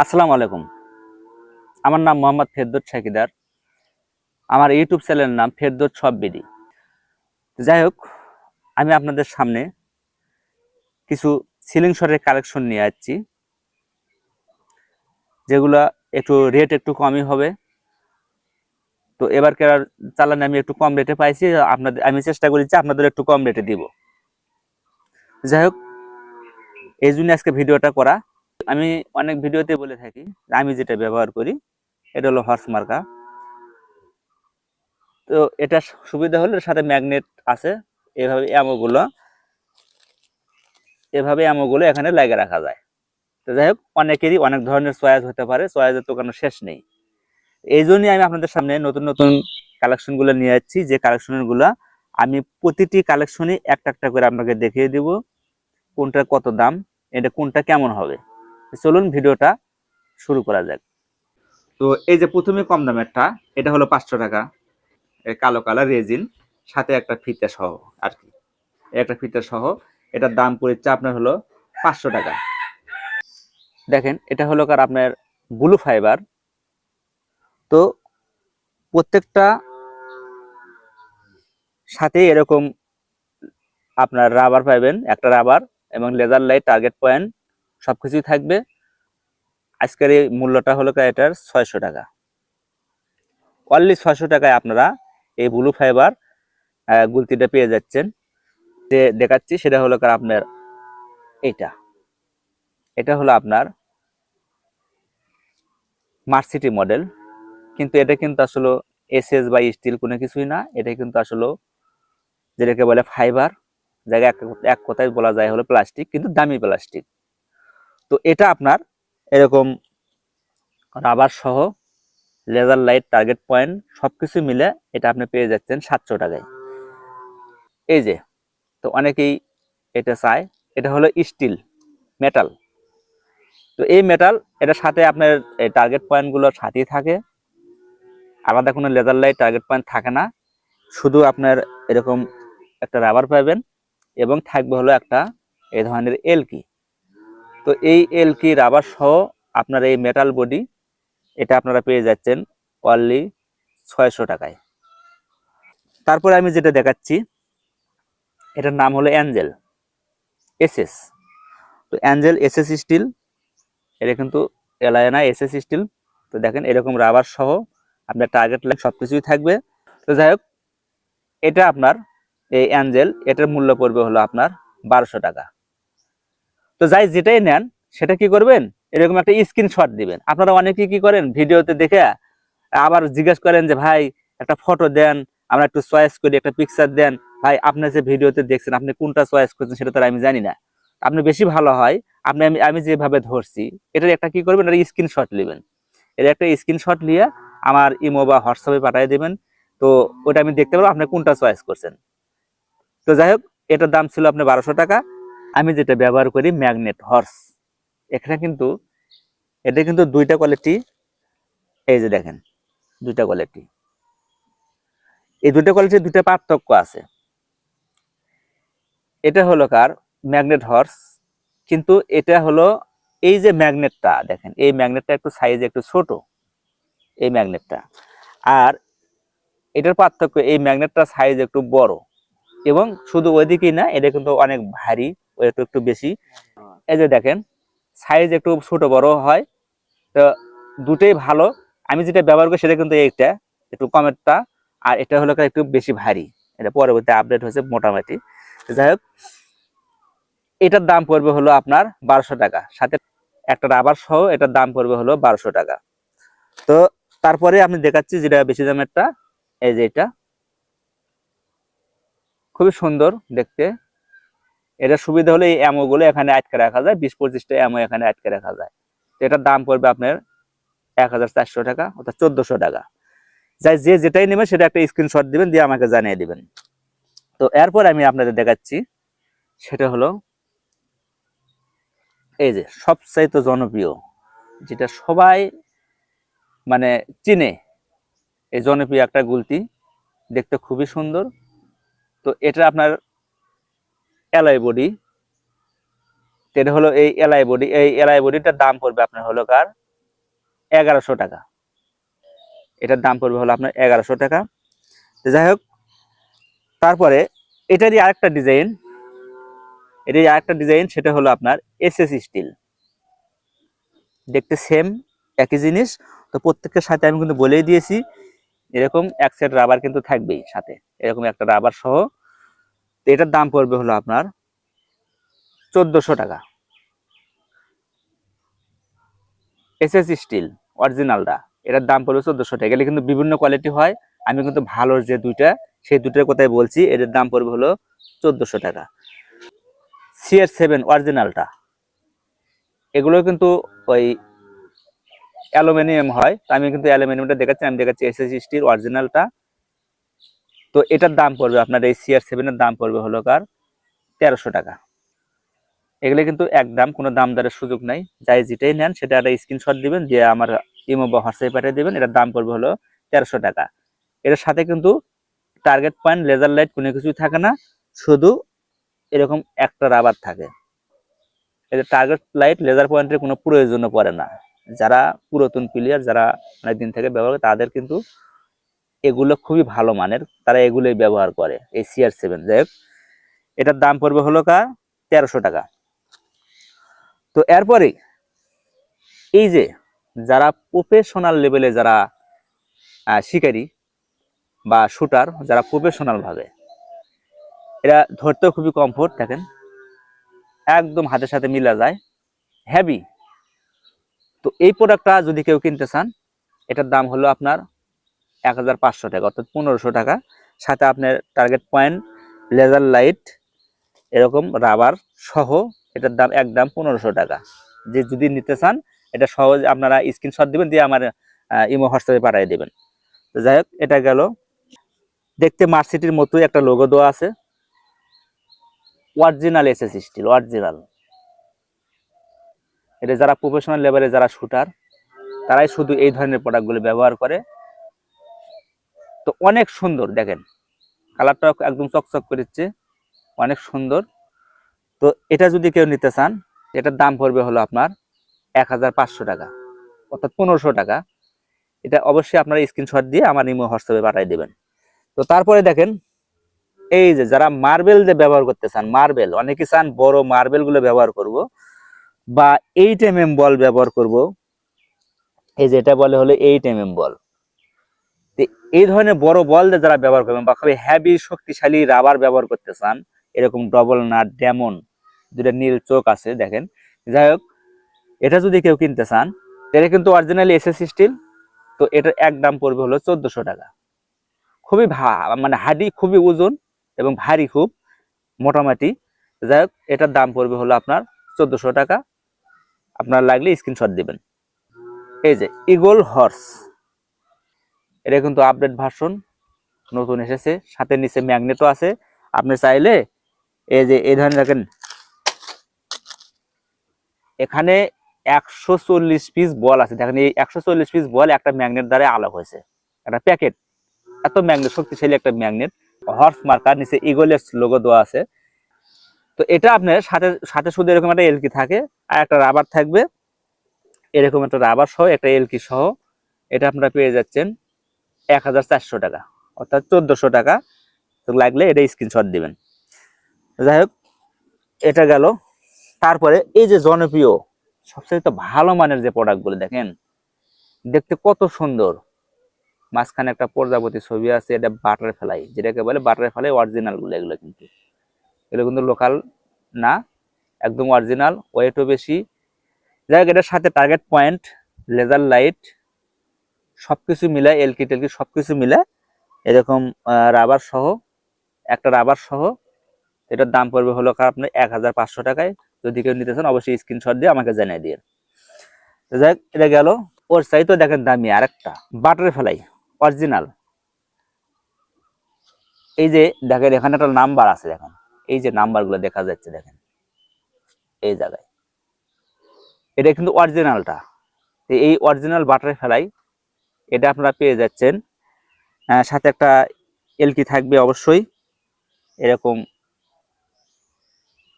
আসসালামু আলাইকুম। আমার নাম মোহাম্মদ ফেরদৌত শাকিদার আমার ইউটিউব চ্যানেলের নাম ফেরদৌত সব বিডি। যাই হোক, আমি আপনাদের সামনে কিছু সিলিং শটের কালেকশন নিয়ে আসছি, যেগুলো একটু রেট একটু কমই হবে। তো এবার কেরার চালানে আমি একটু কম রেটে পাইছি, আপনাদের আমি চেষ্টা করি যে আপনাদের একটু কম রেটে দিব। যাই হোক, এই জন্য আজকে ভিডিওটা করা। আমি অনেক ভিডিওতে বলে থাকি, আমি যেটা ব্যবহার করি, এটা হলো হর্স মার্কা তো এটা সুবিধা হলো সাথে ম্যাগনেট আছে, এভাবে অ্যামোগুলো এভাবে অ্যামোগুলো এখানে লাগিয়ে রাখা যায়। তো যাই হোক, অনেকেরই অনেক ধরনের চয়েস হতে পারে চয়েসের তো কোনো শেষ নেই। এই জন্যই আমি আপনাদের সামনে নতুন নতুন কালেকশনগুলো নিয়ে যাচ্ছি যে কালেকশনগুলো আমি প্রতিটি কালেকশনই একটা একটা করে আপনাকে দেখিয়ে দিব কোনটা কত দাম, এটা কোনটা কেমন হবে। চলুন ভিডিওটা শুরু করা যাক। তো এই যে প্রথমে কম দামেরটা এটা হলো পাঁচশো টাকা। কালো কালার রেজিন সাথে একটা ফিতা সহ আর কি। একটা ফিতা সহ এটার দাম পড়েছে আপনার হলো পাঁচশো টাকা। দেখেন এটা হলো কার আপনার ব্লু ফাইবার। তো প্রত্যেকটা সাথে এরকম আপনার রাবার পাবেন একটা রাবার এবং লেজার লাইট টার্গেট পয়েন্ট সবকিছুই থাকবে। আজকের এই মূল্যটা হলো এটার ছয়শো টাকা। অনলি ছয়শো টাকায় আপনারা এই ব্লু ফাইবার গুলতিটা পেয়ে যাচ্ছেন। যে দেখাচ্ছি সেটা হলো আপনার এটা এটা হলো আপনার মার্সিটি মডেল কিন্তু এটা কিন্তু আসলে এসএস বা স্টিল কোনো কিছুই না। এটা কিন্তু আসলে যেটাকে বলে ফাইবার এক এক কথায় বলা যায় হলো প্লাস্টিক কিন্তু দামি প্লাস্টিক তো এটা আপনার এরকম রাবার সহ লেজার লাইট টার্গেট পয়েন্ট সব কিছু মিলে এটা আপনি পেয়ে যাচ্ছেন সাতশো টাকায়। এই যে, তো অনেকেই এটা চায়। এটা হলো স্টিল মেটাল তো এই মেটাল এটার সাথে আপনার টার্গেট পয়েন্টগুলো সাথেই থাকে। আলাদা কোনো লেজার লাইট টার্গেট পয়েন্ট থাকে না। শুধু আপনার এরকম একটা রাবার পাবেন এবং থাকবে হলো একটা এই ধরনের এলকি তো এই এলকি রাবার সহ আপনার এই মেটাল বডি এটা আপনারা পেয়ে যাচ্ছেন অনলি ছয়শো টাকায়। তারপরে আমি যেটা দেখাচ্ছি, এটার নাম হলো অ্যাঞ্জেল এসএস তো অ্যাঞ্জেল এসএস স্টিল এটা কিন্তু এলায়না এসএস স্টিল তো দেখেন এরকম রাবার সহ আপনার টার্গেট লাইন সব কিছুই থাকবে। তো যাই হোক, এটা আপনার এই অ্যাঞ্জেল এটার মূল্য পড়বে হলো আপনার বারোশো টাকা। তো যাই যেটাই নেন, সেটা কি করবেন? এরকম একটা স্ক্রিনশট দিবেন। আপনারা অনেকেই কি করেন? ভিডিওতে দেখে আবার জিজ্ঞেস করেন যে, ভাই, একটা ফটো দেন, আমরা একটু চয়েস করি, একটা পিকচার দেন। ভাই, আপনি যে ভিডিওতে দেখছেন, আপনি কোনটা চয়েস করছেন সেটা তো আর আমি জানি না। আপনি বেশি ভালো হয়, আপনি আমি আমি যেভাবে ধরছি, এটার একটা কি করবেন? একটা স্ক্রিনশট নেবেন। এর একটা স্ক্রিনশট নিয়ে আমার ইমো বা হোয়াটসঅ্যাপে পাঠিয়ে দেবেন। তো ওটা আমি দেখতে পারব, আপনি কোনটা চয়েস করছেন। তো যাই হোক, এটার দাম ছিল আপনার বারোশো টাকা। আমি যেটা ব্যবহার করি ম্যাগনেট হর্স। এখানে কিন্তু, এটা কিন্তু দুইটা কোয়ালিটি এই যে দেখেন, দুইটা কোয়ালিটি এই দুইটা কোয়ালিটির দুইটা পার্থক্য আছে। এটা হলো কার? Magnet horse. কিন্তু এটা হলো এই যে ম্যাগনেটটা, দেখেন, এই ম্যাগনেটটা একটু সাইজ একটু ছোট, এই ম্যাগনেটটা। আর এটার পার্থক্য, এই ম্যাগনেটটা সাইজ একটু বড়। এবং শুধু ওইদিকেই না, এটা কিন্তু অনেক ভারী ওয়েট একটু বেশি। এই যে দেখেন সাইজ একটু ছোট বড় হয় তো দুটোই ভালো। আমি যেটা ব্যবহার করি সেটা কিন্তু এইটা একটু কমেরটা আর এটা হলো একটু বেশি ভারী। এটা পরবর্তী আপডেট হয়েছে মোটামুটি। যাই হোক এটার দাম পড়বে হলো আপনার বারোশো টাকা। সাথে একটা রাবার সহ এটার দাম পড়বে হলো বারোশো টাকা। তো তারপরে আমি দেখাচ্ছি যেটা বেশি দামেরটা এই যে এটা। খুবই সুন্দর দেখতে। এটা সুবিধা হলে এই অ্যামোগুলো এখানে আটকে রাখা যায়, বিশ পঁচিশটা অ্যামো এখানে আটকে রাখা যায়। তো এটার দাম পড়বে আপনার এক হাজার চারশো টাকা অর্থাৎ চোদ্দশো টাকা। যাই, যে যেটাই নেবেন সেটা একটা স্ক্রিনশট দিবেন, দিয়ে আমাকে জানিয়ে দিবেন। তো এরপর আমি আপনাদের দেখাচ্ছি, সেটা হলো এই যে সবচাইতে জনপ্রিয়, যেটা সবাই মানে চিনে, এই জনপ্রিয় একটা গুলতি, দেখতে খুবই সুন্দর। তো এটা আপনার এলআই বডি এটা হলো এই এলআই বডি এই এলআই বডিটার দাম পড়বে আপনার হলো কার? এগারোশো টাকা। এটার দাম পড়বে হলো আপনার এগারোশো টাকা। যাই হোক, তারপরে এটারই আরেকটা ডিজাইন এটারই আরেকটা ডিজাইন সেটা হলো আপনার এসএস স্টিল দেখতে সেম একই জিনিস, তো প্রত্যেকের সাথে আমি কিন্তু বলেই দিয়েছি, এরকম এক সেট রাবার কিন্তু থাকবেই সাথে। এরকম একটা রাবার সহ তো এটার দাম পড়বে হলো আপনার চোদ্দশো টাকা। এসএস স্টিল অরিজিনালটা এটার দাম পড়বে চোদ্দশো টাকা। এগুলো কিন্তু বিভিন্ন কোয়ালিটি হয়, আমি কিন্তু ভালো যে দুইটা, সেই দুইটার কথাই বলছি, এটার দাম পড়বে হলো চোদ্দশো টাকা। সিআর সেভেন অরিজিনালটা এগুলো কিন্তু ওই অ্যালুমিনিয়াম হয়, তো আমি কিন্তু অ্যালুমিনিয়ামটা দেখাচ্ছি, আমি দেখাচ্ছি এসএস স্টিল অরিজিনালটা তো এটার দাম পড়বে, আপনার এই সিআর সেভেনের দাম পড়বে হলো কার তেরোশো টাকা। এগুলো কিন্তু একদম কোনো দাম দরের সুযোগ নাই। যাই যেটাই নেন, সেটা একটা স্ক্রিনশট দিবেন, দিয়ে আমার ইমো বা হোয়াটসঅ্যাপে পাঠিয়ে দেবেন, এটার দাম পড়বে হলো তেরোশো টাকা। এটার সাথে কিন্তু টার্গেট পয়েন্ট লেজার লাইট কোনো কিছুই থাকে না, শুধু এরকম একটা রাবার থাকে। এদের টার্গেট লাইট লেজার পয়েন্টের কোনো প্রয়োজনও পড়ে না। যারা পুরাতন প্লেয়ার যারা অনেক দিন থেকে ব্যবহার করে, তাদের কিন্তু এগুলো খুবই ভালো মানের, তারা এগুলোই ব্যবহার করে, এই সিআর সেভেন যাই এটার দাম পড়বে হলো কা তেরোশো টাকা। তো এরপরে, এই যে যারা প্রফেশনাল লেভেলে যারা শিকারী বা শুটার, যারা প্রফেশনাল ভাবে, এরা ধরতেও খুবই কমফোর্ট দেখেন। একদম হাতের সাথে মিলা যায় হেভি তো এই প্রোডাক্টটা যদি কেউ কিনতে চান, এটার দাম হলো আপনার এক হাজার পাঁচশো টাকা, অর্থাৎ পনেরোশো টাকা। সাথে আপনার টার্গেট পয়েন্ট লেজার লাইট এরকম রাবার সহ এটার দাম একদম পনেরোশো টাকা। যে যদি নিতে চান, এটা সহজ আপনারা স্ক্রিনশট দিবেন, দিয়ে আমার ইমো হোয়াটসঅ্যাপে পাঠিয়ে দেবেন। তো যাই হোক, এটা গেল। দেখতে মার্সিটির মতোই একটা লোগো দেওয়া আছে। অরিজিনাল এসএস স্টিল অরিজিনাল এটা যারা প্রফেশনাল লেভেলে যারা শুটার তারাই শুধু এই ধরনের প্রোডাক্টগুলো ব্যবহার করে। তো অনেক সুন্দর, দেখেন। কালারটা একদম চকচক করেছে, অনেক সুন্দর। তো এটা যদি কেউ নিতে চান, এটার দাম পড়বে হলো আপনার এক হাজার পাঁচশো টাকা, অর্থাৎ পনেরোশো টাকা। এটা অবশ্যই আপনারা স্ক্রিনশট দিয়ে আমার ইমো হোয়াটসঅ্যাপে পাঠিয়ে দেবেন। তো তারপরে দেখেন, এই যে যারা মার্বেল দিয়ে ব্যবহার করতে চান মার্বেল অনেকে চান বড় মার্বেলগুলো ব্যবহার করব, বা এইট এম এম বল ব্যবহার করব। এই যে এটা বলে হলো এইট এম এম বল এই ধরনের বড় বল যারা ব্যবহার করবেন বা খুবই হ্যাভি শক্তিশালী রাবার ব্যবহার করতে চান, এরকম ডবল নাট ডেমন দুটা নীল চোখ আছে, দেখেন। যাই হোক, এটা যদি কেউ কিনতে চান, এটা কিন্তু অরিজিনালি এসএস স্টিল তো এটার এক দাম পড়বে হলো চোদ্দশো টাকা। খুবই ভা- মানে হাডি খুবই ওজন এবং ভারী খুব, মোটামুটি। যাই হোক, এটার দাম পড়বে হলো আপনার চোদ্দশো টাকা। আপনার লাগলে স্ক্রিনশট দিবেন। এই যে ইগল হর্স এটা কিন্তু আপডেট ভার্সন নতুন এসেছে। সাথে নিচে ম্যাগনেটও আছে। আপনি চাইলে এই যে, এই ধরনের দেখেন, এখানে একশো চল্লিশ পিস বল আছে। দেখেন, এই একশো চল্লিশ পিস বল একটা ম্যাগনেট দ্বারা আলাদা হয়েছে। একটা প্যাকেট এত ম্যাগনেট শক্তিশালী একটা ম্যাগনেট হর্স মার্কার নিচে ইগলের লোগো দেওয়া আছে। তো এটা আপনার সাথে সাথে শুধু এরকম একটা এলকি থাকে, আর একটা রাবার থাকবে। এরকম একটা রাবার সহ, একটা এলকি সহ, এটা আপনারা পেয়ে যাচ্ছেন। এক হাজার চারশো টাকা, অর্থাৎ চোদ্দশো টাকা তো লাগলে এটা স্ক্রিনশট দিবেন। যাই হোক, এটা গেল। তারপরে এই যে জনপ্রিয় সবচেয়ে ভালো মানের যে প্রোডাক্টগুলো দেখেন, দেখতে কত সুন্দর। মাঝখানে একটা প্রজাপতি ছবি আছে, এটা বাটার ফেলাই, যেটাকে বলে বাটার ফেলাই অরিজিনালগুলো এগুলো কিন্তু। এগুলো কিন্তু লোকাল না, একদম অরিজিনাল ওয়েটও বেশি। যাই হোক, এটার সাথে টার্গেট পয়েন্ট লেজার লাইট সবকিছু মিলে এলকি টেলকি সবকিছু মিলে এরকম রাবার সহ, একটা রাবার সহ, এটার দাম পড়বে হলো আপনার এক হাজার পাঁচশো টাকায়। যদি কেউ নিতে চান, অবশ্যই স্ক্রিনশট দিয়ে আমাকে জানিয়ে দিয়ে যাই এটা গেল। ওর চাইতেও দেখেন দামি, আরেকটা। বাটার ফেলাই অরিজিনাল এই যে দেখেন, এখানে একটা নাম্বার আছে দেখেন। এই যে নাম্বারগুলো দেখা যাচ্ছে দেখেন। এই জায়গায়। এটা কিন্তু অরিজিনালটা এই অরিজিনাল বাটার ফেলাই এটা আপনারা পেয়ে যাচ্ছেন। সাথে একটা এলকি থাকবে অবশ্যই। এরকম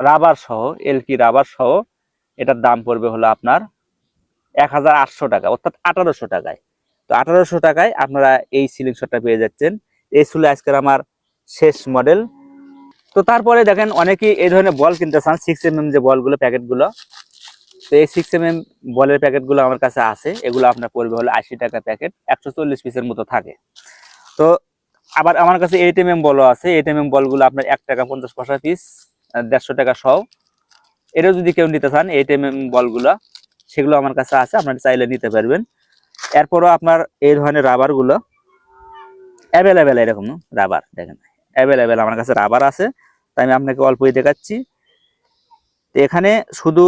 রাবার সহ এলকি রাবার সহ এটার দাম পড়বে হলো আপনার এক হাজার আটশো টাকা, অর্থাৎ আঠারোশো টাকায়। তো আঠারোশো টাকায় আপনারা এই সিলিং শটটা পেয়ে যাচ্ছেন। এই ছিল আজকের আমার শেষ মডেল। তো তারপরে দেখেন, অনেকেই এই ধরনের বল কিনতে চান সিক্স এম এম যে বলগুলো, প্যাকেটগুলো। তো এই সিক্স এম এম বলের প্যাকেটগুলো আমার কাছে আছে। এগুলো আপনার পড়বে হলো আশি টাকা প্যাকেট, একশো চল্লিশ পিসের মতো থাকে। তো আবার আমার কাছে এইট এম এম বলও আছে। এইট এম এম বলগুলো আপনার এক টাকা পঞ্চাশ পয়সা পিস দেড়শো টাকা সহ। এটাও যদি কেউ নিতে চান এইট এম এম বলগুলো, সেগুলো আমার কাছে আছে, আপনারা চাইলে নিতে পারবেন। এরপরও আপনার এই ধরনের রাবারগুলো অ্যাভেলেবেল এরকম রাবার, দেখেন। অ্যাভেলেবেল আমার কাছে রাবার আছে। তাই আমি আপনাকে অল্পই দেখাচ্ছি। তো এখানে শুধু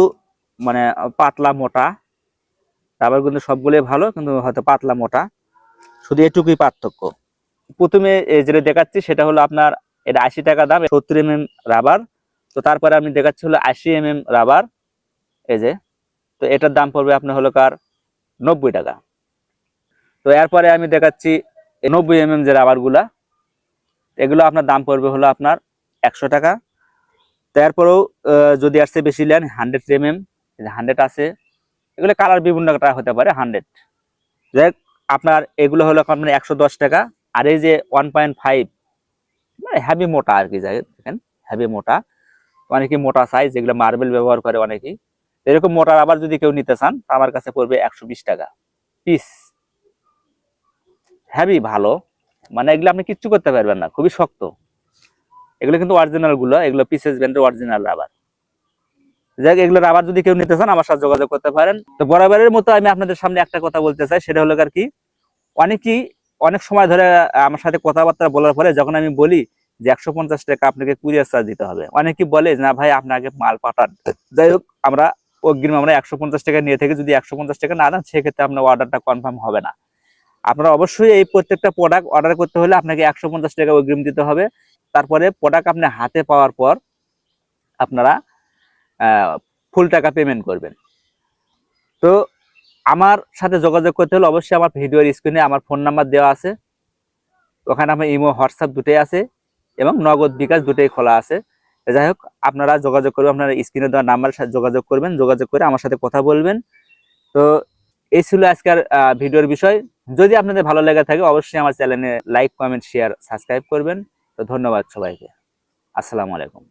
মানে পাতলা, মোটা। রাবার কিন্তু সবগুলোই ভালো, কিন্তু হয়তো পাতলা, মোটা। শুধু এটুকুই পার্থক্য। প্রথমে যেটা দেখাচ্ছি, সেটা হলো আপনার, এটা আশি টাকা দাম সত্তর এম রাবার। তো তারপরে আমি দেখাচ্ছি হলো আশি এম রাবার। এই যে, তো এটার দাম পড়বে আপনার হলো কার, নব্বই টাকা। তো এরপরে আমি দেখাচ্ছি নব্বই এম এম যে রাবারগুলা, এগুলো আপনার দাম পড়বে হলো আপনার একশো টাকা। তারপরেও যদি আসছে বেশি নেন হান্ড্রেড এম এম হান্ড্রেড আছে, এগুলো কালার বিভিন্ন টাকা হতে পারে হান্ড্রেড যাই আপনার এগুলো হলো আপনার একশো দশ টাকা, আর এই যে ওয়ান পয়েন্ট ফাইভ মানে হ্যাভি মোটা আর কি যাই দেখেন হ্যাভি মোটা। অনেকে মোটা সাইজ যেগুলো মার্বেল ব্যবহার করে অনেকেই। এরকম মোটা আবার যদি কেউ নিতে চান আমার কাছে পড়বে একশো বিশ টাকা পিস হ্যাভি ভালো মানে এগুলো আপনি কিচ্ছু করতে পারবেন না, খুবই শক্ত। এগুলো কিন্তু অরিজিনালগুলো, এগুলো পিসেস ব্যান্ডের অরিজিনাল রাবার যাই হোক, এগুলো রাবার যদি কেউ নিতে চান আমার সাথে যোগাযোগ করতে পারেন। তো বরাবরের মতো আমি আপনাদের সামনে একটা কথা বলতে চাই সেটা হলো আর কি অনেকেই অনেক সময় ধরে আমার সাথে কথাবার্তা বলার পরে যখন আমি বলি যে একশো পঞ্চাশ টাকা আপনাকে কুরিয়ার চার্জ দিতে হবে অনেকেই বলে না ভাই আপনাকে মাল পাঠান। যাই হোক আমরা অগ্রিম আমরা একশো পঞ্চাশ টাকা নিয়ে থেকে যদি একশো পঞ্চাশ টাকা না দেন সেক্ষেত্রে আপনার অর্ডারটা কনফার্ম হবে না। আপনারা অবশ্যই এই প্রত্যেকটা প্রোডাক্ট অর্ডার করতে হলে আপনাকে একশো পঞ্চাশ টাকা অগ্রিম দিতে হবে। তারপরে প্রোডাক্ট আপনি হাতে পাওয়ার পর আপনারা ফুল টাকা পেমেন্ট করবেন। তো আমার সাথে যোগাযোগ করতে হলে অবশ্যই আমার ভিডিওর স্ক্রিনে আমার ফোন নাম্বার দেওয়া আছে। ওখানে আমার ইমো হোয়াটসঅ্যাপ দুটোই আছে এবং নগদ বিকাশ দুটোই খোলা আছে। যাই হোক, আপনারা যোগাযোগ করবেন, আপনারা স্ক্রিনে দেওয়া নাম্বারের সাথে যোগাযোগ করবেন, যোগাযোগ করে আমার সাথে কথা বলবেন। তো এই ছিল আজকের ভিডিওর বিষয়। যদি আপনাদের ভালো লেগে থাকে, অবশ্যই আমার চ্যানেলে লাইক কমেন্ট শেয়ার সাবস্ক্রাইব করবেন। তো ধন্যবাদ সবাইকে। আসসালামু আলাইকুম।